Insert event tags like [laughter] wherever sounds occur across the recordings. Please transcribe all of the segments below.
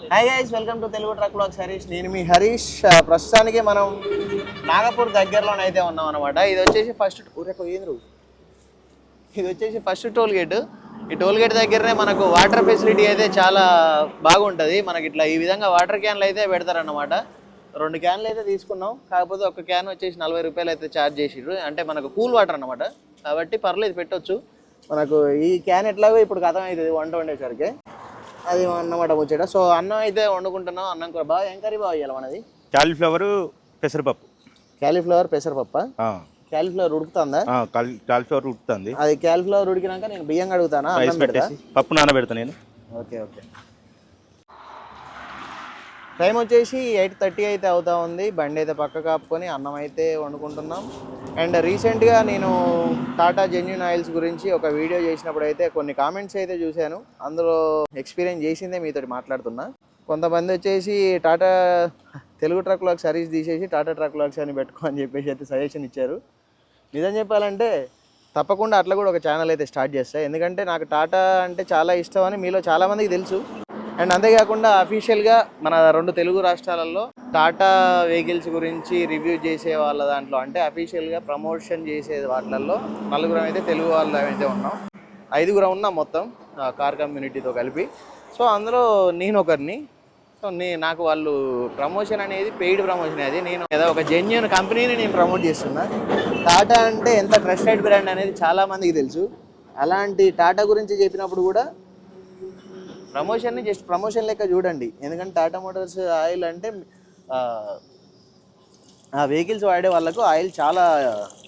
Hi guys welcome to Telugu truck vlogs Harish నేను మీ హరీష్. ప్రస్తుతానికి మనం నాగపూర్ దగ్గరలోనైతే ఉన్నాం అనమాట ఇది వచ్చేసి ఫస్ట్ ఊరేకో ఏంద్రు ఇది వచ్చేసి ఫస్ట్ టోల్ గేట్ ఈ టోల్ గేట్ దగ్గరనే మనకు వాటర్ ఫెసిలిటీ అయితే చాలా బాగుంటుంది. మనకి ఇట్లా ఈ విధంగా వాటర్ క్యాన్లు అయితే పెడతారన్నమాట. రెండు క్యాన్లు అయితే తీసుకున్నాం. కాకపోతే ఒక క్యాన్ వచ్చేసి నలభై రూపాయలు అయితే ఛార్జ్ చేసిర్రు. అంటే మనకు కూల్ వాటర్ అనమాట కాబట్టి పర్లేదు పెట్టొచ్చు. మనకు ఈ క్యాన్ ఎట్లాగో ఇప్పుడు కథం అవుతుంది వంట వండేసరికి. అది అన్నమాట వచ్చేట. సో అన్నం అయితే వండుకుంటున్నాం. అన్నం కూడా బాగా ఏం కర్రీ బాగా ఇవ్వాలి మనది? కాలీఫ్లవర్ పెసరపప్పు. క్యాలీఫ్లవర్ పెసరపప్ప? ఆ, క్యాలీఫ్లవర్ ఉడుకుతుందా? కాలీఫ్లవర్ ఉడుకుతుంది. అది క్యాలీఫ్లవర్ ఉడికినాక నేను బియ్యం కడుగుతానా? రైస్ పెట్టేసి పప్పు నానబెడతా నేను. Okay okay. టైం వచ్చేసి ఎయిట్ థర్టీ అయితే అవుతా ఉంది. బండి అయితే పక్క కాపుకొని అన్నం అయితే వండుకుంటున్నాం. అండ్ రీసెంట్గా నేను టాటా జెన్యున్ ఆయిల్స్ గురించి ఒక వీడియో చేసినప్పుడు అయితే కొన్ని కామెంట్స్ అయితే చూశాను. అందులో ఎక్స్పీరియన్స్ చేసిందే మీతో మాట్లాడుతున్నా. కొంతమంది వచ్చేసి Tata Telugu truck vlogs service తీసేసి టాటా ట్రక్ లాక్స్ అని పెట్టుకో అని చెప్పేసి అయితే సజెషన్ ఇచ్చారు. నిజం చెప్పాలంటే తప్పకుండా అట్లా కూడా ఒక ఛానల్ అయితే స్టార్ట్ చేస్తాయి ఎందుకంటే నాకు టాటా అంటే చాలా ఇష్టం అని మీలో చాలామందికి తెలుసు. అండ్ అంతేకాకుండా అఫీషియల్గా మన రెండు తెలుగు రాష్ట్రాలలో టాటా వెహికల్స్ గురించి రివ్యూ చేసే వాళ్ళ దాంట్లో అంటే అఫీషియల్గా ప్రమోషన్ చేసే వాటిలలో నలుగురం అయితే తెలుగు వాళ్ళు అయితే ఉన్నాం. ఐదుగురం ఉన్నాం మొత్తం కార్ కమ్యూనిటీతో కలిపి. సో అందులో నేను ఒకరిని సో నే నాకు వాళ్ళు ప్రమోషన్ అనేది పెయిడ్ ప్రమోషన్ అది. నేను ఏదో ఒక జెన్యున్ కంపెనీని నేను ప్రమోట్ చేస్తున్నా. టాటా అంటే ఎంత ట్రస్టెడ్ బ్రాండ్ అనేది చాలామందికి తెలుసు. అలాంటి టాటా గురించి చెప్పినప్పుడు కూడా ప్రమోషన్ని జస్ట్ ప్రమోషన్ లెక్క చూడండి. ఎందుకంటే టాటా మోటార్స్ ఆయిల్ అంటే ఆ, వెహికల్స్ వాడే వాళ్ళకు ఆయిల్ చాలా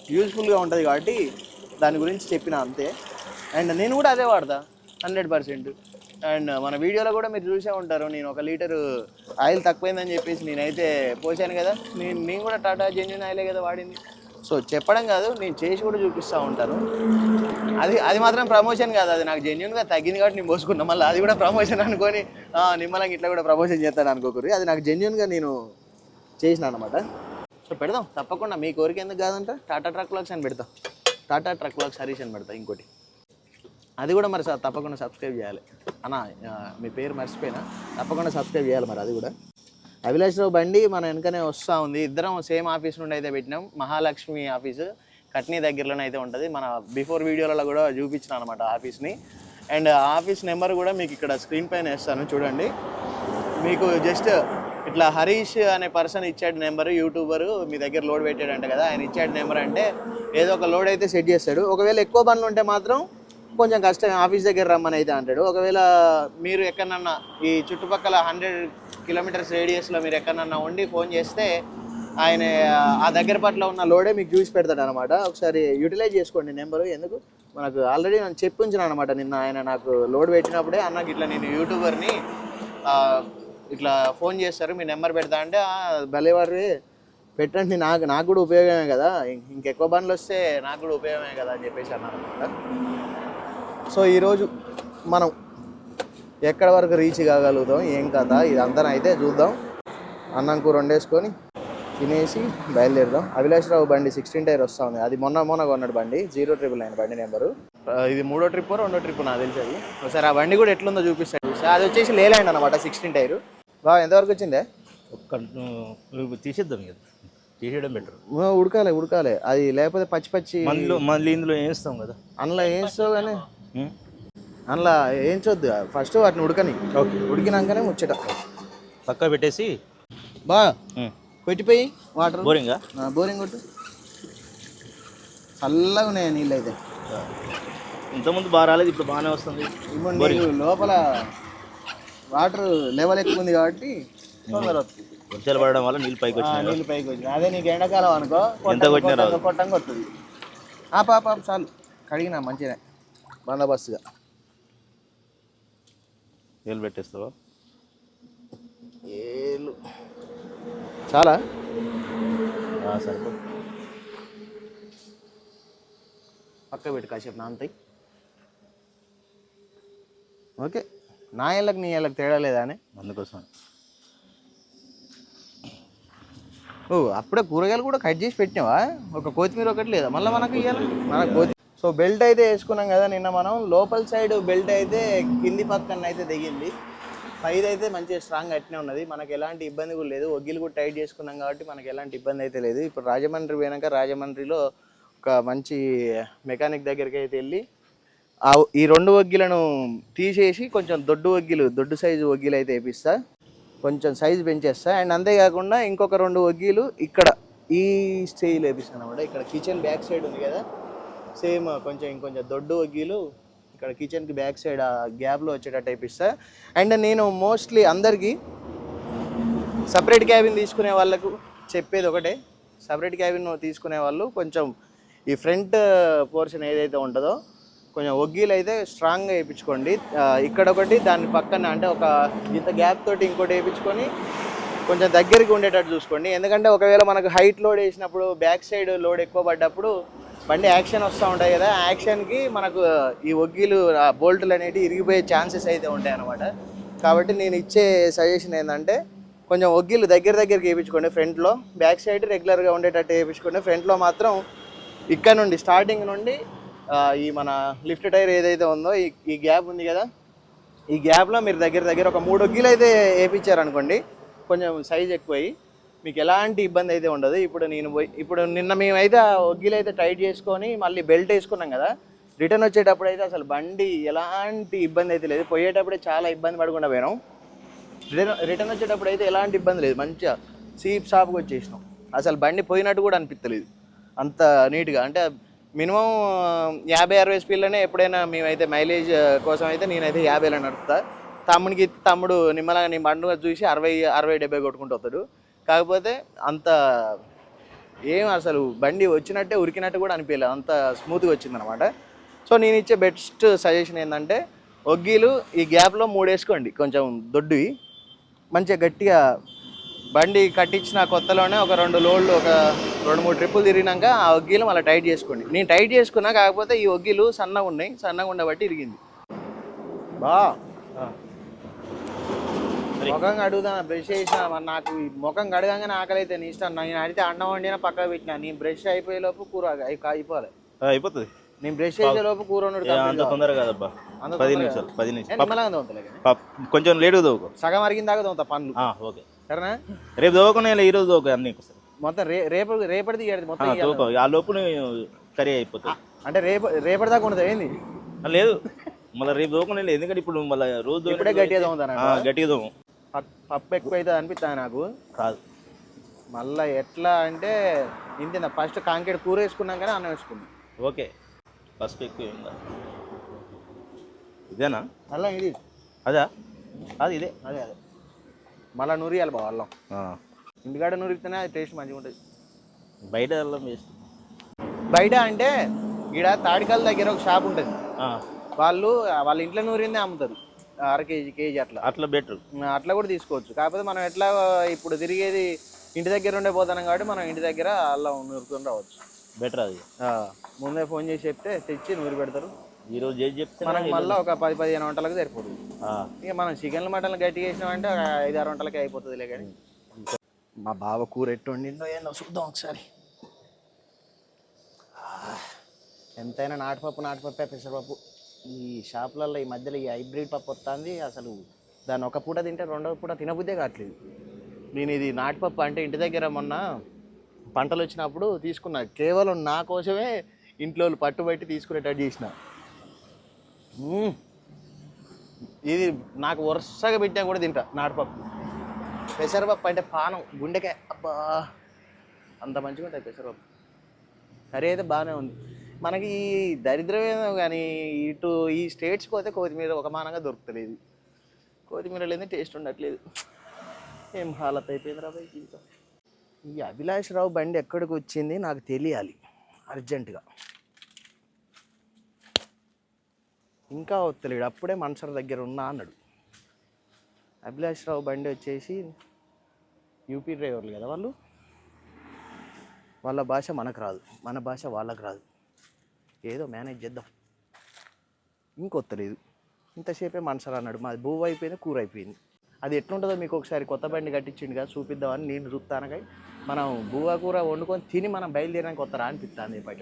యూజ్ఫుల్గా ఉంటుంది కాబట్టి దాని గురించి చెప్పిన అంతే. అండ్ నేను కూడా అదే వాడతా హండ్రెడ్ పర్సెంట్ అండ్ మన వీడియోలో కూడా మీరు చూసే ఉంటారు నేను ఒక లీటర్ ఆయిల్ తక్కువైందని చెప్పేసి నేనైతే పోసాను కదా. నేను నేను కూడా టాటా జెన్యున్ ఆయిలే కదా వాడింది. సో చెప్పడం కాదు నేను చేసి కూడా చూపిస్తూ ఉంటాను. అది అది మాత్రం ప్రమోషన్ కాదు అది నాకు జెన్యున్గా తగ్గింది కాబట్టి నేను పోసుకున్నా. మళ్ళీ అది కూడా ప్రమోషన్ అనుకొని నిమ్మలంగా ఇట్లా కూడా ప్రమోషన్ చేస్తాను అనుకోకరు అది నాకు జెన్యున్గా నేను చేసిన అనమాట సో పెడదాం. తప్పకుండా మీ కోరిక ఎందుకు కాదంట? టాటా ట్రక్ లాక్స్ అని పెడతాం. టాటా ట్రక్ లాక్స్ హరీష్ అని పెడతా ఇంకోటి. అది కూడా మరి సార్ తప్పకుండా సబ్స్క్రైబ్ చేయాలి. అన్న మీ పేరు మర్చిపోయినా. తప్పకుండా సబ్స్క్రైబ్ చేయాలి మరి అది కూడా. అభిలాష్ రావు బండి మన వెనకనే వస్తూ ఉంది. ఇద్దరం సేమ్ ఆఫీస్ నుండి అయితే పెట్టినాం. మహాలక్ష్మి ఆఫీసు. కట్నీ దగ్గరలోనే అయితే ఉంటుంది. మన బిఫోర్ వీడియోలలో కూడా చూపించిన అనమాట ఆఫీస్ని. అండ్ ఆఫీస్ నెంబర్ కూడా మీకు ఇక్కడ స్క్రీన్ పైన వేస్తాను చూడండి. మీకు జస్ట్ ఇట్లా హరీష్ అనే పర్సన్ ఇచ్చాడు నెంబర్ యూట్యూబర్ మీ దగ్గర లోడ్ పెట్టాడంట కదా ఆయన ఇచ్చాడు నెంబర్ అంటే ఏదో ఒక లోడ్ అయితే సెట్ చేస్తాడు. ఒకవేళ ఎక్కువ పనులు ఉంటే మాత్రం కొంచెం కష్టం ఆఫీస్ దగ్గర రమ్మని అయితే అంటాడు. ఒకవేళ మీరు ఎక్కడన్నా ఈ చుట్టుపక్కల హండ్రెడ్ కిలోమీటర్స్ రేడియస్లో మీరు ఎక్కడన్నా ఉండి ఫోన్ చేస్తే ఆయన ఆ దగ్గర పట్ల ఉన్న లోడే మీకు చూసి పెడతాడు అనమాట ఒకసారి యూటిలైజ్ చేసుకోండి నెంబరు ఎందుకు? మనకు ఆల్రెడీ నేను చెప్పి అనమాట నిన్న ఆయన నాకు లోడ్ పెట్టినప్పుడే అన్నకి ఇట్లా నేను యూట్యూబర్ని ఇట్లా ఫోన్ చేస్తారు మీ నెంబర్ పెడతా అంటే "ఆ, పెట్టండి నాకు నాకు కూడా ఉపయోగమే కదా. ఇంకెక్కువ బండ్లు వస్తే నాకు కూడా ఉపయోగమే కదా అని చెప్పేసి అన్నారు సో ఈరోజు మనం ఎక్కడ వరకు రీచ్ కాగలుగుతాం ఏం కథ ఇదంతా అయితే చూద్దాం. అన్నం కూర వండేసుకొని తినేసి బయలుదేరుదాం. అభిలాష్ రావు బండి సిక్స్టీన్ టైర్ వస్తా ఉంది. అది మొన్న మొన్న కొన్నాడు బండి. జీరో ట్రిపుల్ నైన్ బండి నెంబరు. ఇది మూడో ట్రిప్ రెండో ట్రిప్ నాకు తెలిసి అది. ఒకసారి ఆ బండి కూడా ఎట్లుందో చూపిస్తాడు. అది వచ్చేసి లేలాండ్ అనమాట సిక్స్టీన్ టైర్. బాగా ఎంతవరకు వచ్చిందే? ఒక్క నువ్వు తీసేద్దాం తీసేయడం బెటర్ ఆ, ఉడకాలి ఉడకాలి. అది లేకపోతే పచ్చి పచ్చి మళ్ళీ మళ్ళీ ఇందులో వేస్తాం కదా. అందులో వేస్తావు కానీ? అందులో వేయించొద్దు ఫస్ట్ వాటిని ఉడకని ఓకే. ఉడికినాకనే ముచ్చట. పక్క పెట్టేసి? బా. కొట్టిపోయి వాటర్. బోరింగా? బోరింగ్ కొట్టు. చల్లగా ఉన్నాయి నీళ్ళు అయితే ఇంతకుముందు బాగా రాలేదు ఇప్పుడు బాగానే వస్తుంది. ఇప్పుడు లోపల వాటర్ లెవెల్ ఎక్కువ ఉంది కాబట్టి తొందర వస్తుంది. వర్షాలు పడడం వల్ల నీళ్ళు పైకి ఆ, వచ్చినాయి. నీళ్ళు పైకి వచ్చినాయి. అదే నీకు ఎండాకాలం అనుకో ఎంత కొట్టినా. కొట్టంగా వస్తుంది ఆ పాప చాలు. కడిగినా మంచిగా బందోబస్తుగా నీళ్ళు పెట్టేస్తావా? ఏళ్ళు. చాలా. సరిపో. పక్క పెట్టు కాసేపు నానతాయి ఓకే. నా ఏళ్ళకి నీ ఏళ్ళకి తేడా లేదా అని? అందుకోసం ఓ అప్పుడే కూరగాయలు కూడా కట్ చేసి పెట్టినావా? ఒక కొత్తిమీర ఒకటి లేదా? మళ్ళీ మనకు ఇవ్వాలి మనకు కొత్తి సో బెల్ట్ అయితే వేసుకున్నాం కదా నిన్న మనం. లోపల సైడ్ బెల్ట్ అయితే కింది పక్కన అయితే దిగింది పైది అయితే మంచిగా స్ట్రాంగ్ అట్నే ఉన్నది. మనకి ఎలాంటి ఇబ్బంది కూడా లేదు. ఒగ్గిలు కూడా టైట్ చేసుకున్నాం కాబట్టి మనకి ఎలాంటి ఇబ్బంది అయితే లేదు. ఇప్పుడు రాజమండ్రి పోయినాక రాజమండ్రిలో ఒక మంచి మెకానిక్ దగ్గరికి అయితే వెళ్ళి ఆ ఈ రెండు ఒగ్గిలను తీసేసి కొంచెం దొడ్డు ఒగ్గిలు దొడ్డు సైజు ఒగ్గిలు అయితే వేపిస్తా. కొంచెం సైజు పెంచేస్తా. అండ్ అంతేకాకుండా ఇంకొక రెండు ఒగ్గిలు ఇక్కడ ఈ స్టేజ్లో వేపిస్తాను అనమాట ఇక్కడ కిచెన్ బ్యాక్ సైడ్ ఉంది కదా. సేమ్ కొంచెం ఇంకొంచెం దొడ్డు ఒగ్గిలు ఇక్కడ కిచెన్కి బ్యాక్ సైడ్ ఆ గ్యాప్లో వచ్చేటట్టు వేపిస్తా అండ్ నేను మోస్ట్లీ అందరికీ సపరేట్ క్యాబిన్ తీసుకునే వాళ్ళకు చెప్పేది ఒకటే. సపరేట్ క్యాబిన్ తీసుకునే వాళ్ళు కొంచెం ఈ ఫ్రంట్ పోర్షన్ ఏదైతే ఉంటుందో కొంచెం ఒగ్గీలు అయితే స్ట్రాంగ్గా వేయించుకోండి. ఇక్కడ ఒకటి దాని పక్కన అంటే ఒక ఇంత గ్యాప్ తోటి ఇంకోటి వేయించుకొని కొంచెం దగ్గరికి ఉండేటట్టు చూసుకోండి. ఎందుకంటే ఒకవేళ మనకు హైట్ లోడ్ వేసినప్పుడు బ్యాక్ సైడ్ లోడ్ ఎక్కువ పడ్డప్పుడు బండి యాక్షన్ వస్తూ ఉంటాయి కదా యాక్షన్కి మనకు ఈ ఒగ్గీలు బోల్ట్లు బోల్టులు అనేవి ఇరిగిపోయే ఛాన్సెస్ అయితే ఉంటాయి అన్నమాట. కాబట్టి నేను ఇచ్చే సజెషన్ ఏంటంటే కొంచెం ఒగ్గిలు దగ్గర దగ్గరికి వేయించుకోండి ఫ్రంట్లో బ్యాక్ సైడ్ రెగ్యులర్గా ఉండేటట్టు వేయించుకోండి. ఫ్రంట్లో మాత్రం ఇక్కడ నుండి స్టార్టింగ్ నుండి ఈ మన లిఫ్ట్ టైర్ ఏదైతే ఉందో ఈ గ్యాప్ ఉంది కదా ఈ గ్యాప్లో మీరు దగ్గర దగ్గర ఒక మూడు ఒగ్గిలు అయితే వేయించారనుకోండి కొంచెం సైజ్ ఎక్కువයි మీకు ఎలాంటి ఇబ్బంది అయితే ఉండదు. ఇప్పుడు నేను పోయి ఇప్పుడు నిన్న మేమైతే ఒగ్గిలు అయితే టైట్ చేసుకొని మళ్ళీ బెల్ట్ వేసుకున్నాం కదా. రిటర్న్ వచ్చేటప్పుడు అయితే అసలు బండి ఎలాంటి ఇబ్బంది అయితే లేదు. పోయేటప్పుడే చాలా ఇబ్బంది పడకుండా పోయినాం. రిటర్న్ రిటర్న్ వచ్చేటప్పుడు అయితే ఎలాంటి ఇబ్బంది లేదు. మంచిగా సీప్ షాప్కి వచ్చేసినాం. అసలు బండి పోయినట్టు కూడా అనిపించలేదు అంత నీట్గా అంటే మినిమం యాభై అరవై స్పీడ్లోనే ఎప్పుడైనా మేమైతే మైలేజ్ కోసం అయితే నేనైతే యాభైలో నడుపుతా. తమ్మునికి తమ్ముడు నిమ్మలంగా నీ బండి చూసి అరవై అరవై డెబ్బై కొట్టుకుంటూ వస్తాడు. కాకపోతే అంత ఏం అసలు బండి వచ్చినట్టే ఉరికినట్టు కూడా అనిపించలేదు. అంత స్మూత్గా వచ్చిందనమాట సో నేను ఇచ్చే బెస్ట్ సజెషన్ ఏంటంటే ఒగ్గీలు ఈ గ్యాప్లో మూడు వేసుకోండి కొంచెం దొడ్డువి. మంచిగా గట్టిగా బండి కట్టించిన కొత్తలోనే ఒక రెండు లోడ్లు ఒక రెండు మూడు ట్రిప్పులు తిరిగినాక ఆ ఒగ్గీలు మళ్ళీ టైట్ చేసుకోండి. నేను టైట్ చేసుకున్నా కాకపోతే ఈ ఒగ్గీలు సన్నగా ఉన్నాయి. సన్నగా ఉండబట్టి ఇరిగింది. బా. ముఖం కడుగుదా బ్రష్ చేసిన నాకు ముఖం కడగంగానే ఆకలి అయితే నీ ఇష్టం. నేను అడిగితే అన్నం వండినా పక్కకు పెట్టినా నీ బ్రష్ అయిపోయే లోపు కూర అయి- అయిపోవాలి. అయిపోతుంది. నేను బ్రష్ చేసే లోపు కూర అంత కాదబ్బా. అంత పది నిమిషాలు పది నిమిషాలు. కొంచెం లేటుగా దోవుకో. సగం అరిగిన దాకా తోముతా పనులు ఓకే. సరేనా? రేపు దోవకనే ఈరోజు దోక అన్ని మొత్తం రే రేపు రేపటిది మొత్తం ఆ లోపు కర్రీ అయిపోతుంది. అంటే రేపు రేపటి దాకా ఉండదు ఏంది? లేదు. మళ్ళీ రేపు లేదు ఎందుకంటే ఇప్పుడు మళ్ళీ రోజు గట్టిగా తోముతాను ఆ, గట్టిగా దోము. పప్పు ఎక్కువ అవుతుంది అనిపిస్తుంది నాకు. కాదు. మళ్ళీ ఎట్లా అంటే ఇంత ఫస్ట్ కాంకెట్ కూర వేసుకున్నాకనే అన్నం వేసుకున్నాం. ఓకే. ఫస్ట్ ఎక్కువ కాదు ఇదేనా? అల్లం ఇది. అదా? అది ఇదే. అదే అదే. మళ్ళీ నూరియాలి బా అల్లం. ఇంటికాడ నూరితేనే అది టేస్ట్ మంచిగా ఉంటుంది. బయట అల్లం వేస్ట్. బయట అంటే ఈడ తాడికల్ దగ్గర ఒక షాప్ ఉంటుంది. వాళ్ళు వాళ్ళ ఇంట్లో నూరిందే అమ్ముతారు. అర కేజీ కేజీ అట్లా. అట్లా బెటర్ అట్లా కూడా తీసుకోవచ్చు. కాకపోతే మనం ఎట్లా ఇప్పుడు తిరిగేది ఇంటి దగ్గర ఉండే పోతున్నాం కాబట్టి మనం ఇంటి దగ్గర అల్లం నూరుకొని రావచ్చు. బెటర్ అది. ఆ, ముందే ఫోన్ చేసి చెప్తే తెచ్చి నూరి పెడతారు. ఈరోజు చేసి చెప్తే మనకు మళ్ళీ ఒక పది పదిహేను వంటలకు సరిపోతుంది. ఆ, ఇక మనం చికెన్లు మటన్లు గట్టిగా వేసినామంటే ఒక ఐదు ఆరు వంటలకి అయిపోతుందిలే కానీ. మా బావ కూర ఎట్టు వండిందో ఏందో చూద్దాం ఒకసారి. ఎంతైనా నాటుపప్పు నాటుపప్పే పెసరపప్పు. ఈ షాపులలో ఈ మధ్యలో ఈ హైబ్రిడ్ పప్పు వస్తుంది అసలు దాన్ని ఒక పూట తింటే రెండవ పూట తినబుద్దే కావట్లేదు. నేను ఇది నాటిపప్పు అంటే ఇంటి దగ్గర మొన్న పంటలు వచ్చినప్పుడు తీసుకున్నా. కేవలం నా కోసమే ఇంట్లో పట్టుబట్టి తీసుకునేటట్టు చేసిన. ఇది నాకు వరుసగా పెట్టినా కూడా తింటా నాటుపప్పు పెసరపప్పు అంటే పానం గుండెకాయ. అబ్బా అంత మంచిగా ఉంటుంది పెసరపప్పు కర్రీ అయితే బాగానే ఉంది. మనకి ఈ దరిద్రం కానీ ఇటు ఈ స్టేట్స్ పోతే కొత్తిమీర ఒకమానంగా దొరుకుతలేదు. కొత్తిమీర లేని టేస్ట్ ఉండట్లేదు. ఏం హాలత్ అయిపోయింది రాబాయ్ జీవితం. ఈ అభిలాష్ రావు బండి ఎక్కడికి వచ్చింది నాకు తెలియాలి అర్జెంటుగా ఇంకా వస్తలేడు అప్పుడే మనసర దగ్గర ఉన్నా అన్నాడు. అభిలాష్ రావు బండి వచ్చేసి యూపీ డ్రైవర్లు కదా వాళ్ళు? వాళ్ళ భాష మనకు రాదు మన భాష వాళ్ళకి రాదు. ఏదో మేనేజ్ చేద్దాం. ఇంకొత్తలేదు ఇంతసేపే మనసర అన్నాడు మాది బువ్వ అయిపోయింది కూర అయిపోయింది అది ఎట్లుంటుందో మీకు ఒకసారి కొత్త బండి కట్టించిండు కదా చూపిద్దామని నేను చూస్తానకై మనం బువ్వ కూర వండుకొని తిని మనం బయలుదేరానికి కొత్తరా అనిపిస్తుంది బయట.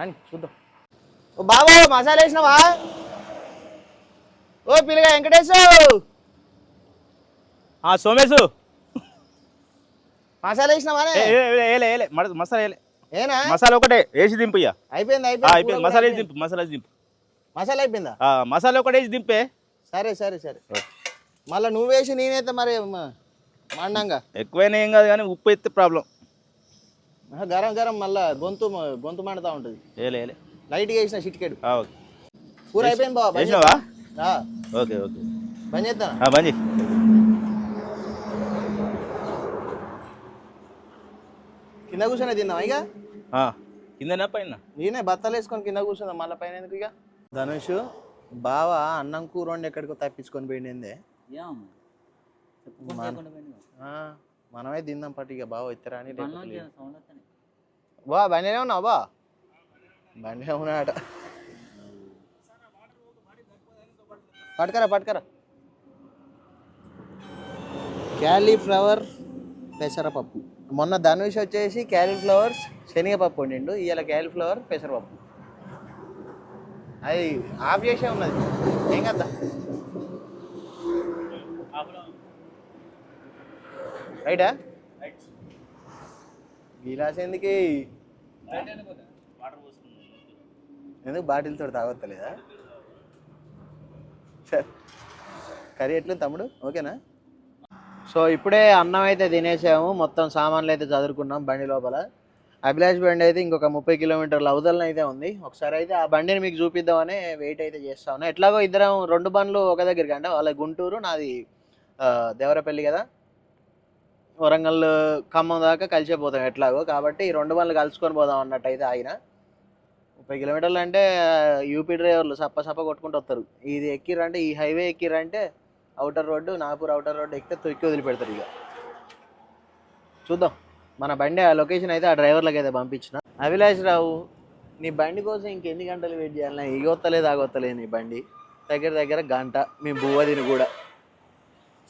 అని చూద్దాం. ఓ బాబా మసాలా వేసినావా? ఓ పిల్లగా వెంకటేశు! ఆ సోమేశు మసాలా మడ- మసాలా ఏలే. ఏనా? మసాలా ఒకటే వేసి దింపు ఇక అయిపోయింది అయిపోయింది? మసాలా వేసి దింపు మసాలా వేసి దింపు. మసాలా అయిపోయిందా? ఆ, మసాలా ఒకటే వేసి దింపే. సరే సరే సరే. మళ్ళీ నువ్వు వేసి నేనైతే మరి మండంగా? ఎక్కువైనా ఏం కాదు కానీ ఉప్పు ఎత్తే ప్రాబ్లం. గరం గరం మళ్ళా గొంతు గొంతు మండుతూ ఉంటుంది. ఏలే ఏలే. లైట్గా వేసిన చిటికెడు. ఓకే. కూర అయిపోయింది బాబా ఓకే ఓకే. బంద్ చేద్దాం బంద్ చేయి. కింద కూర్చొని తిందాం ఇక? ఆ, కిందనా పైన? నేనే బత్తలు వేసుకొని కింద కూర్చుందాం మళ్ళీ పైన ఎందుకు ఇక? ధనుష్ బావ అన్నం కూర వండి ఎక్కడికో తప్పించుకొని పోయిందే మనమే తిందాం పట్టు ఇక బావ ఇద్దరా అని. బా బండినే ఉన్నావు బా బండినే ఉన్నాడట. పట్టుకరా పట్టుకరా. క్యాలీఫ్లవర్ పెసరపప్పు. మొన్న ధనుష్ వచ్చేసి క్యాలీఫ్లవర్స్ శనగపప్పు వండిండు. ఇవాళ క్యాలీఫ్లవర్ పెసరపప్పు. అది ఆఫ్ చేసే ఉన్నది. ఏం కదా రైటా? గిలాస్ ఎందుకు? ఎందుకు బాటిల్తో తాగొత్తలేదా? సరే. కర్రీ ఎట్లు తమ్ముడు? ఓకేనా? సో ఇప్పుడే అన్నం అయితే తినేసాము. మొత్తం సామాన్లు అయితే చదువుకున్నాం బండి లోపల. అభిలాష్ బండి అయితే ఇంకొక ముప్పై కిలోమీటర్ల అవతలన అయితే ఉంది. ఒకసారి అయితే ఆ బండిని మీకు చూపిద్దామని వెయిట్ అయితే చేస్తా ఉన్నా. ఎట్లాగో ఇద్దరం రెండు బండ్లు ఒక దగ్గరికి అంటే వాళ్ళ గుంటూరు నాది దేవరపల్లి కదా? వరంగల్ ఖమ్మం దాకా కలిసే పోతాం ఎట్లాగో. కాబట్టి ఈ రెండు బండ్లు కలుసుకొని పోదాం అన్నట్టు అయితే ఆయన ముప్పై కిలోమీటర్లు అంటే యూపీ డ్రైవర్లు సప్ప సప్ప కొట్టుకుంటూ వస్తారు. ఇది ఎక్కిరంటే ఈ highway ఎక్కిరంటే outer road Nagpur outer road ఎక్కితే తొక్కి వదిలిపెడతారు ఇక. చూద్దాం. మన బండి ఆ లొకేషన్ అయితే ఆ డ్రైవర్లకు అయితే పంపించిన. అభిలాష్ రావు నీ బండి కోసం ఇంకెన్ని గంటలు వెయిట్ చేయాలి ఇగొత్తలేదు ఆగొత్తలేదు నీ బండి. దగ్గర దగ్గర గంట మీ బువ్వదిని కూడా.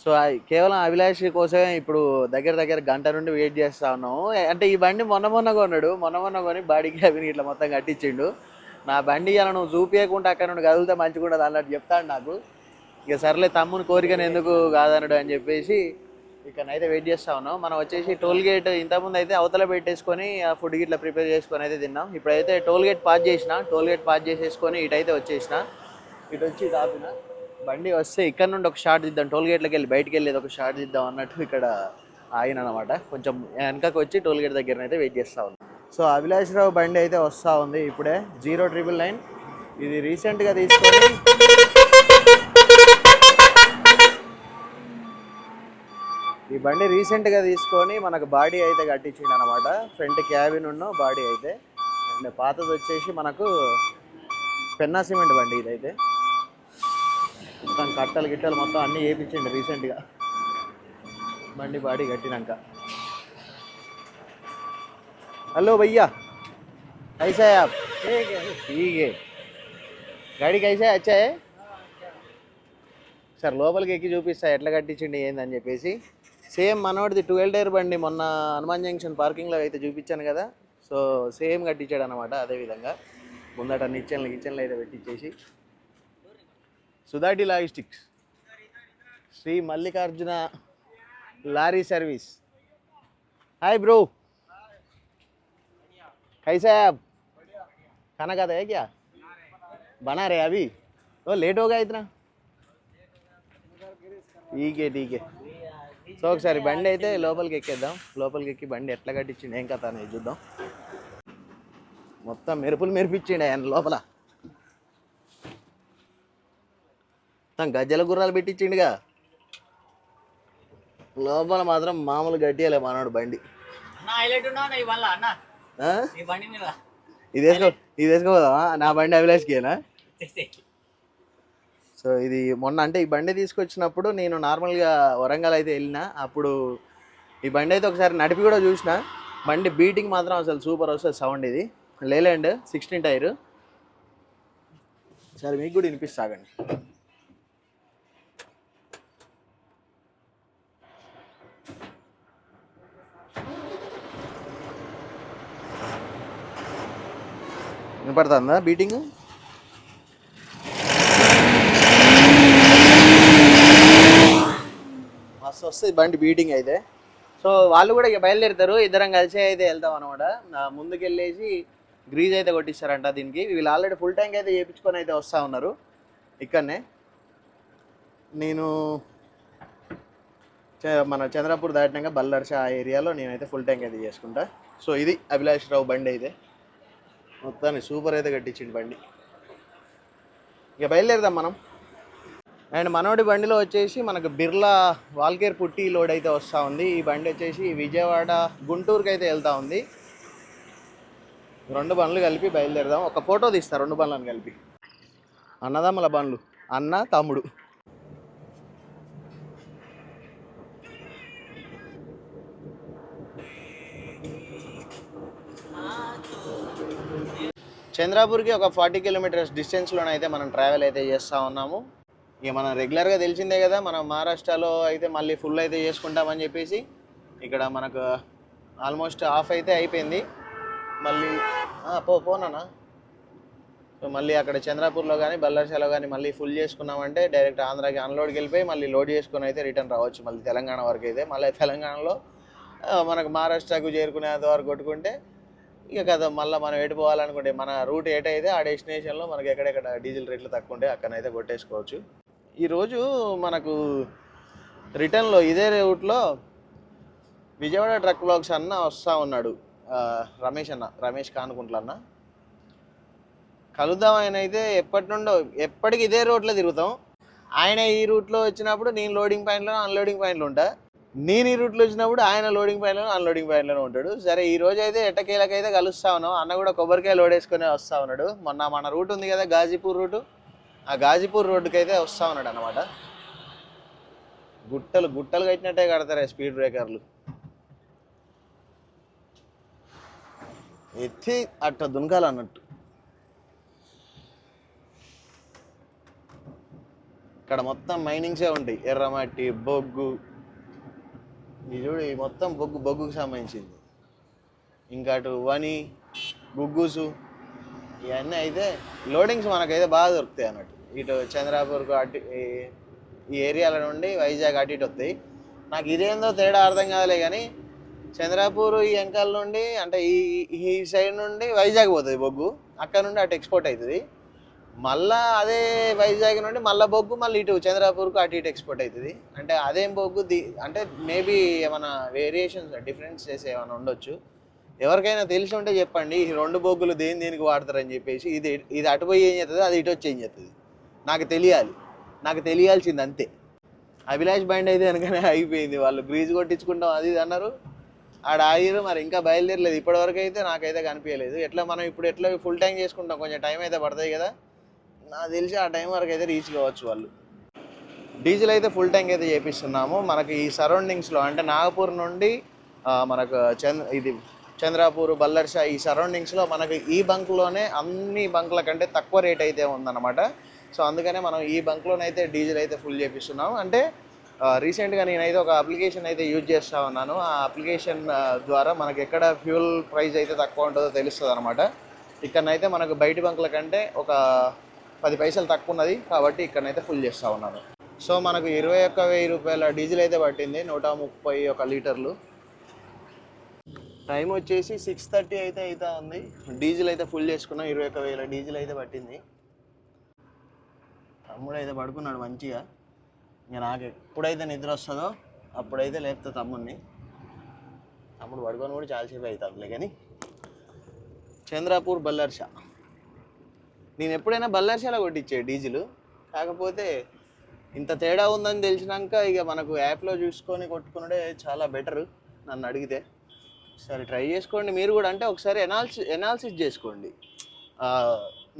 సో కేవలం అభిలాష్ కోసమే ఇప్పుడు దగ్గర దగ్గర గంట నుండి వెయిట్ చేస్తా ఉన్నాము. అంటే ఈ బండి మొన్న మొన్న కొన్నాడు మొన్న మొన్న కొని బాడీ క్యాబిన్ ఇట్లా మొత్తం కట్టించిండు. నా బండి ఇలా నువ్వు చూపించకుండా అక్కడ నుండి కదిలితే మంచిగా ఉండదు అన్నట్టు చెప్తాడు నాకు. ఇక సర్లే తమ్ముని కోరికను ఎందుకు కాదనడు అని చెప్పేసి ఇక్కడనైతే వెయిట్ చేస్తా ఉన్నాం. మనం వచ్చేసి టోల్ గేట్ ఇంతకుముందు అయితే అవతల పెట్టేసుకొని ఆ ఫుడ్ గిట్లా ప్రిపేర్ చేసుకొని అయితే తిన్నాం. ఇప్పుడైతే టోల్ గేట్ పాస్ చేసిన టోల్ గేట్ పాస్ చేసేసుకొని ఇటైతే వచ్చేసిన. ఇటు వచ్చి ఇటు బండి వస్తే ఇక్కడ నుండి ఒక షార్ట్ దిద్దాం. టోల్ గేట్లోకి వెళ్ళి బయటకు వెళ్ళేది ఒక షార్ట్ దిద్దాం అన్నట్టు ఇక్కడ ఆయన అనమాట కొంచెం వెనకకు వచ్చి టోల్ గేట్ దగ్గర అయితే వెయిట్ చేస్తా ఉన్నాం. సో అభిలాష్ రావు బండి అయితే వస్తూ ఉంది ఇప్పుడే. జీరో ట్రిపుల్ నైన్ ఇది రీసెంట్గా తీసుకొని ఈ బండి రీసెంట్గా తీసుకొని మనకు బాడీ అయితే కట్టించిండు అనమాట ఫ్రంట్ క్యాబిన్ ఉన్న బాడీ అయితే అండ్ పాతది వచ్చేసి మనకు పెన్నా సిమెంట్ బండి ఇదైతే మొత్తం కట్టలు గిట్టలు మొత్తం అన్నీ వేయించండి రీసెంట్గా బండి బాడీ కట్టినాక హలో భయ్యా कैसा है आप ठीक है ठीक है गाड़ी कैसा है अच्छा है సార్ లోపలికి ఎక్కి చూపిస్తా ఎట్లా కట్టించండి ఏందని చెప్పేసి సేమ్ మనోడిది ట్వెల్వ్ టైర్ బండి మొన్న హనుమాన్ జంక్షన్ పార్కింగ్లో అయితే చూపించాను కదా సో సేమ్ కట్టించాడు అనమాట అదే విధంగా ముందట నిచ్చెన్లు కిచెన్లు అయితే పెట్టించేసి సుధాటి logistics Shri Mallikarjuna lorry service hi bro कैसा है आप खाना खाता है क्या बना रहे अभी तो लेट होगा इतना ठीक है ठीक है సో ఒకసారి బండి అయితే లోపలికి ఎక్కేద్దాం. లోపలికి ఎక్కి బండి ఎట్లా కట్టించిండు ఏం కథ అనేది చూద్దాం. మొత్తం మెరుపులు మెరిపించిండు ఆయన లోపల. మొత్తం గజ్జల గుర్రాలు పెట్టించిండుగా. లోపల మాత్రం మామూలు గట్టియలే మనోడు బండి. ఇది వేసుకో ఇది వేసుకోదామా నా బండి అభిలాష్కేనా. సో ఇది మొన్న అంటే ఈ బండి తీసుకొచ్చినప్పుడు నేను నార్మల్గా వరంగల్ అయితే వెళ్ళిన అప్పుడు ఈ బండి అయితే ఒకసారి నడిపి కూడా చూసిన. బండి బీటింగ్ మాత్రం అసలు సూపర్ వస్తుంది సౌండ్ ఇది. Leyland sixteen tyre. సరే మీకు కూడా వినిపిస్తాగండి వినపడుతుందా బీటింగ్? వస్తుంది బండి బీటింగ్ అయితే. సో వాళ్ళు కూడా ఇక బయలుదేరుతారు ఇద్దరం కలిసి అయితే వెళ్తాం అనమాట ముందుకెళ్ళేసి గ్రీజ్ అయితే కొట్టిస్తారంట దీనికి. వీళ్ళు ఆల్రెడీ ఫుల్ ట్యాంక్ అయితే చేయించుకొని అయితే వస్తూ ఉన్నారు. ఇక్కడనే. నేను చ- మన చంద్రపూర్ దాటినాక బల్లర్ష ఆ ఏరియాలో నేనైతే ఫుల్ ట్యాంక్ అయితే చేసుకుంటా. సో ఇది అభిలాష్ రావు బండి అయితే. మొత్తాన్ని సూపర్ అయితే కట్టించిండు బండి. ఇక బయలుదేరదాం మనం. అండ్ మనోడి బండిలో వచ్చేసి మనకు బిర్లా వాల్కేర్ పుట్టి లోడ్ అయితే వస్తూ ఉంది. ఈ బండి వచ్చేసి విజయవాడ గుంటూరుకి అయితే వెళ్తూ ఉంది. రెండు బండ్లు కలిపి బయలుదేరదాం. ఒక ఫోటో తీస్తా రెండు బండ్లను కలిపి. అన్నదమ్ముల బండ్లు అన్న తమ్ముడు. చంద్రాపూర్కి ఒక ఫార్టీ కిలోమీటర్స్ డిస్టెన్స్లోనైతే మనం ట్రావెల్ అయితే చేస్తూ ఉన్నాము. ఇక మనం రెగ్యులర్గా తెలిసిందే కదా మనం మహారాష్ట్రలో అయితే మళ్ళీ ఫుల్ అయితే చేసుకుంటామని చెప్పేసి ఇక్కడ మనకు ఆల్మోస్ట్ హాఫ్ అయితే అయిపోయింది. మళ్ళీ పో పోనా సో మళ్ళీ అక్కడ చంద్రాపూర్లో కానీ బల్లార్షాలో కానీ మళ్ళీ ఫుల్ చేసుకున్నామంటే డైరెక్ట్ ఆంధ్రాకి అన్లోడ్కి వెళ్ళిపోయి మళ్ళీ లోడ్ చేసుకుని అయితే రిటర్న్ రావచ్చు మళ్ళీ తెలంగాణ వరకు అయితే. మళ్ళీ తెలంగాణలో మనకు మహారాష్ట్రకు చేరుకునేంత వరకు కొట్టుకుంటే ఇక కదా మళ్ళీ మనం ఎటు పోవాలనుకుంటే మన రూట్ ఏటైతే ఆ డెస్టినేషన్లో మనకి ఎక్కడెక్కడ డీజిల్ రేట్లు తక్కువ ఉంటే అక్కడైతే కొట్టేసుకోవచ్చు. ఈరోజు మనకు రిటర్న్లో ఇదే రూట్లో విజయవాడ ట్రక్ బ్లాగ్స్ అన్న వస్తూ ఉన్నాడు రమేష్ అన్న రమేష్ కానుకుంట్ల అన్న. కలుద్దాం ఆయన అయితే ఎప్పటి నుండో ఎప్పటికి ఇదే రోడ్లో తిరుగుతాం. ఆయన ఈ రూట్లో వచ్చినప్పుడు నేను లోడింగ్ పాయింట్లో అన్లోడింగ్ పాయింట్లో ఉంటా. నేను ఈ రూట్లో వచ్చినప్పుడు ఆయన లోడింగ్ పాయింట్లో అన్లోడింగ్ పాయింట్లోనే ఉంటాడు. సరే ఈ రోజు అయితే ఎట్టకేలకైతే కలుస్తా ఉన్నాం. అన్న కూడా కొబ్బరికాయ లోడ్ వేసుకొని వస్తా ఉన్నాడు. మొన్న మన రూట్ ఉంది కదా గాజీపూర్ రూటు. ఆ గాజీపూర్ రోడ్డుకి అయితే వస్తా ఉన్నాడు అనమాట గుట్టలు గుట్టలు కట్టినట్టే కడతారు స్పీడ్ బ్రేకర్లు. ఎత్తి అట్ట దునకాలి అన్నట్టు ఇక్కడ మొత్తం మైనింగ్సే ఉంటాయి. ఎర్రమట్టి బొగ్గు. ఇది చూడు మొత్తం బొగ్గు బొగ్గుకు సంబంధించింది. ఇంకా అటు వని గుగ్గుసు ఇవన్నీ అయితే లోడింగ్స్ మనకైతే బాగా దొరుకుతాయి అన్నట్టు ఇటు చంద్రాపూర్కు అటు ఈ- ఈ ఏరియాల నుండి వైజాగ్ అటు ఇటు వస్తాయి. నాకు ఇదేందో తేడా అర్థం కాదులే కానీ చంద్రాపూర్ ఈ వెంకాల నుండి అంటే ఈ ఈ సైడ్ నుండి వైజాగ్ పోతుంది బొగ్గు. అక్కడ నుండి అటు ఎక్స్పోర్ట్ అవుతుంది. మళ్ళా అదే వైజాగ్ నుండి మళ్ళీ బొగ్గు మళ్ళీ ఇటు చంద్రాపూర్కు అటు ఇటు ఎక్స్పోర్ట్ అవుతుంది. అంటే అదేం బొగ్గు ది అంటే మేబీ ఏమైనా వేరియేషన్స్ డిఫరెన్సెస్ ఏమైనా ఉండొచ్చు. ఎవరికైనా తెలిసి ఉంటే చెప్పండి ఈ రెండు బొగ్గులు దేని దేనికి వాడతారని చెప్పేసి. ఇది ఇది అటు పోయి ఏం చేస్తుంది అది ఇటు వచ్చి ఏం చేస్తుంది నాకు తెలియాలి. నాకు తెలియాల్సింది అంతే. అభిలాష్ బ్యాండ్ అయితే వెనకనే అయిపోయింది వాళ్ళు గ్రీజ్ కొట్టించుకుంటాం అది ఇది అన్నారు. ఆడ ఆగిరు మరి ఇంకా బయలుదేరలేదు. ఇప్పటివరకు అయితే నాకైతే కనిపించలేదు. ఎట్లా మనం ఇప్పుడు ఎట్లా ఫుల్ ట్యాంక్ చేసుకుంటాం? కొంచెం టైం అయితే పడతాయి కదా. నాకు తెలిసి ఆ టైం వరకు అయితే రీచ్ కావచ్చు వాళ్ళు. డీజిల్ అయితే ఫుల్ ట్యాంక్ అయితే చేపిస్తున్నాము. మనకి ఈ సరౌండింగ్స్లో అంటే నాగపూర్ నుండి మనకు చంద్ర ఇది చంద్రాపూర్ బల్లర్షా ఈ సరౌండింగ్స్లో మనకి ఈ బంక్లోనే అన్ని బంక్ల కంటే తక్కువ రేట్ అయితే ఉందన్నమాట. సో అందుకనే మనం ఈ బంక్లోనైతే డీజిల్ అయితే ఫుల్ చేపిస్తున్నాం. అంటే రీసెంట్గా నేనైతే ఒక అప్లికేషన్ అయితే యూజ్ చేస్తూ ఉన్నాను. ఆ అప్లికేషన్ ద్వారా మనకి ఎక్కడ ఫ్యూల్ ప్రైస్ అయితే తక్కువ ఉంటుందో తెలుస్తుంది అనమాట ఇక్కడనైతే మనకు బయటి బంకుల కంటే ఒక పది పైసలు తక్కువ ఉన్నది కాబట్టి ఇక్కడనైతే ఫుల్ చేస్తూ ఉన్నాను. సో మనకు ఇరవై ఒక్క వెయ్యి రూపాయల డీజిల్ అయితే పట్టింది నూట ముప్పై ఒక లీటర్లు. టైం వచ్చేసి సిక్స్ థర్టీ అయితే అవుతా ఉంది డీజిల్ అయితే ఫుల్ చేసుకున్నాం ఇరవై ఒక్క వేల డీజిల్ అయితే పట్టింది. తమ్ముడు అయితే పడుకున్నాడు మంచిగా. ఇంకా నాకు ఎప్పుడైతే నిద్ర వస్తుందో అప్పుడైతే లేపుతా తమ్ముడిని. తమ్ముడు పడుకొని కూడా చాలాసేపు అవుతుందిలే కానీ. చంద్రాపూర్ బల్లర్షా. నేను ఎప్పుడైనా బల్లర్షాలో కొట్టించే డీజిల్. కాకపోతే ఇంత తేడా ఉందని తెలిసినాక ఇక మనకు యాప్లో చూసుకొని కొట్టుకున్నడే చాలా బెటర్ నన్ను అడిగితే. సరే ట్రై చేసుకోండి మీరు కూడా. అంటే ఒకసారి ఎనాలిసి ఎనాలిసిస్ చేసుకోండి.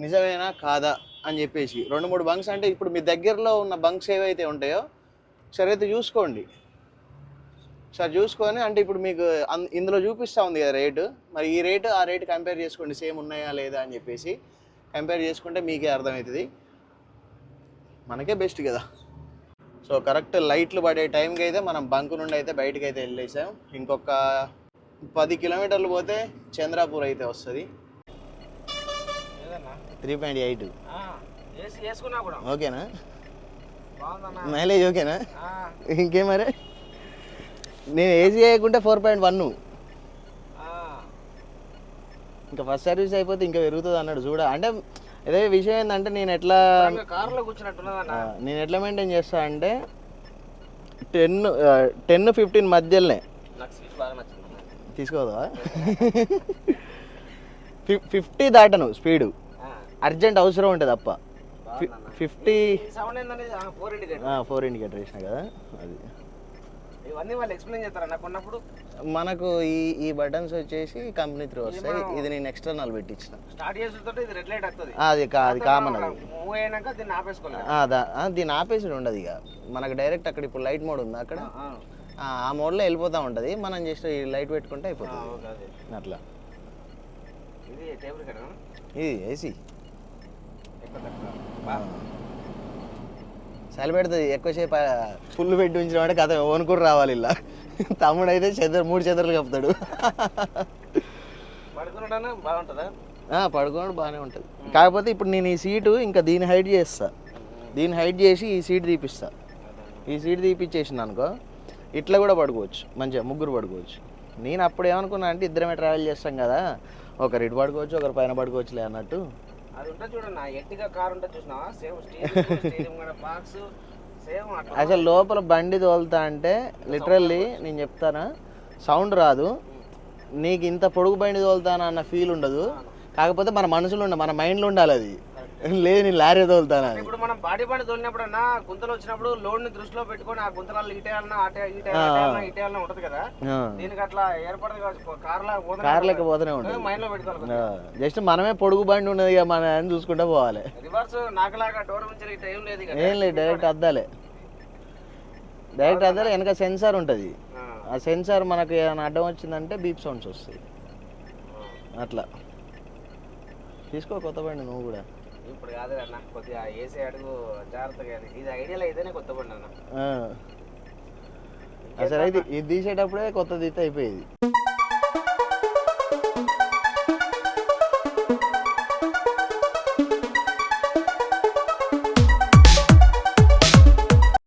నిజమేనా కాదా? అని చెప్పేసి. రెండు మూడు బంక్స్ అంటే ఇప్పుడు మీ దగ్గరలో ఉన్న బంక్స్ ఏవైతే ఉంటాయో సరే అయితే చూసుకోండి. సార్ చూసుకొని అంటే ఇప్పుడు మీకు అన్- ఇందులో చూపిస్తూ ఉంది కదా రేటు. మరి ఈ రేటు ఆ రేటు కంపేర్ చేసుకోండి సేమ్ ఉన్నాయా లేదా అని చెప్పేసి. కంపేర్ చేసుకుంటే మీకే అర్థమవుతుంది. మనకే బెస్ట్ కదా. సో కరెక్ట్ లైట్లు పడే టైంకి అయితే మనం బంక్ నుండి అయితే బయటకు అయితే వెళ్ళేసాం. ఇంకొక పది కిలోమీటర్లు పోతే చంద్రాపూర్ అయితే వస్తుంది. Three point eight. ఓకేనా? మైలేజ్ ఓకేనా? ఇంకేం మరి? నేను ఏసీ వేయకుంటే ఫోర్ పాయింట్ వన్. ఇంకా ఫస్ట్ సర్వీస్ అయిపోతే ఇంకా పెరుగుతుంది అన్నాడు చూడ. అంటే అదే విషయం ఏంటంటే నేను ఎట్లా కారులో నేను ఎట్లా మెయింటైన్ చేస్తా అంటే టెన్ టెన్ ఫిఫ్టీన్ మధ్యలోనే. తీసుకోదా? [laughs] ఫిఫ్టీ దాటను స్పీడు అర్జెంట్ అవసరం ఉంటుంది అప్ప fifty four indicate four indicator వేసిన కదా? అది. ఇవన్నీ వాళ్ళు ఎక్స్ప్లెయిన్ చేస్తారా? నాకు ఉన్నప్పుడు? మనకు ఈ ఈ బటన్స్ వచ్చేసి కంపెనీ త్రూ వస్తాయి. ఇది నేను ఎక్స్టర్నల్ పెట్టించిన స్టార్ట్ చేస్తుంటే ఇది రెడ్ లైట్ వస్తుంది అది అది కామన్ అది. మూవ్ అయినాక దీన్ని ఆపేసుకోలేదు ఆ, దా- ఆ, దీని ఆపేసి ఉండదు ఇక. మనకు డైరెక్ట్ అక్కడ ఇప్పుడు లైట్ మోడ్ ఉంది అక్కడ? ఆ, మోడ్లో వెళ్ళిపోతూ ఉంటుంది. మనం జస్ట్ ఈ లైట్ పెట్టుకుంటే అయిపోతుంది. అట్లా. ఇది ఏసీ. చలి పెడుతుంది ఎక్కువసేపు ఫుల్ పెట్టి ఉంచిన వాడే కథ ఓనుకూరు రావాలి ఇలా. తమ్ముడు అయితే చెదరు మూడు చెదర్లు కప్పుతాడు. పడుకోవడం బాగానే ఉంటుంది. కాకపోతే ఇప్పుడు నేను ఈ సీటు ఇంకా దీన్ని హైట్ చేస్తా. దీన్ని హైట్ చేసి ఈ సీట్ తీపిస్తా. ఈ సీట్ తీపిచ్చేసిన అనుకో ఇట్లా కూడా పడుకోవచ్చు. మంచిగా ముగ్గురు పడుకోవచ్చు. నేను అప్పుడు ఏమనుకున్నా అంటే ఇద్దరమే ట్రావెల్ చేస్తాం కదా. ఒకరు ఇటు పడుకోవచ్చు ఒకరు పైన పడుకోవచ్చులే అన్నట్టు. అది ఉంటుంది చూడన్న ఎట్టిగా కార్ ఉంటుంది చూసినావా? సేమ్ స్టీల్ [laughs] స్టీరింగ్ కూడా బాక్స్ సేమ్ అట్లా. అసలు లోపల బండి తోలుతా అంటే లిటరల్లీ నేను చెప్తానా? సౌండ్ రాదు. నీకు ఇంత పొడుగు బండి తోలుతానా అన్న ఫీల్ ఉండదు. కాకపోతే మన మనసులో ఉండ మన మైండ్లో ఉండాలి అది. లేదు నేను లారీ తోలుతానా? ఇప్పుడు మనం బాడీ బండి తోలినప్పుడు అన్న గుంతలు వచ్చినప్పుడు లోడ్ని దృష్టిలో పెట్టుకొని ఆ గుంతలలో ఇటేయాలన్నా ఇటేయాలన్నా ఇటేయాలన్నా ఉంటది కదా. దీనికి అట్లా ఏర్పడదు కావచ్చు. కార్ లా పోతూనే ఉంటుంది. మైండ్లో పెట్టుకోవాలి జస్ట్ మనమే పొడుగు బండి ఉన్నది ఇక మన అని చూసుకుంటూ పోవాలి. రివర్స్ నాకులాగా డోర్ నుంచి ఏం లేదు ఏం లేదు డైరెక్ట్ అద్దాలే. డైరెక్ట్ అద్దాలే. వెనక సెన్సార్ ఉంటుంది. ఆ, ఆ సెన్సార్ మనకు ఏమైనా అడ్డం వచ్చిందంటే బీప్ సౌండ్స్ వస్తాయి. అట్లా. తీసుకో కొత్త బండి నువ్వు కూడా. ఇప్పుడు కాదు అన్న కొద్దిగా వేసే అడుగు జాగ్రత్తగా. ఇది ఐడియాలో అయితేనే కొత్త బండి అన్న. అసలు అయితే ఇది తీసేటప్పుడే కొత్త తీస్తే అయిపోయేది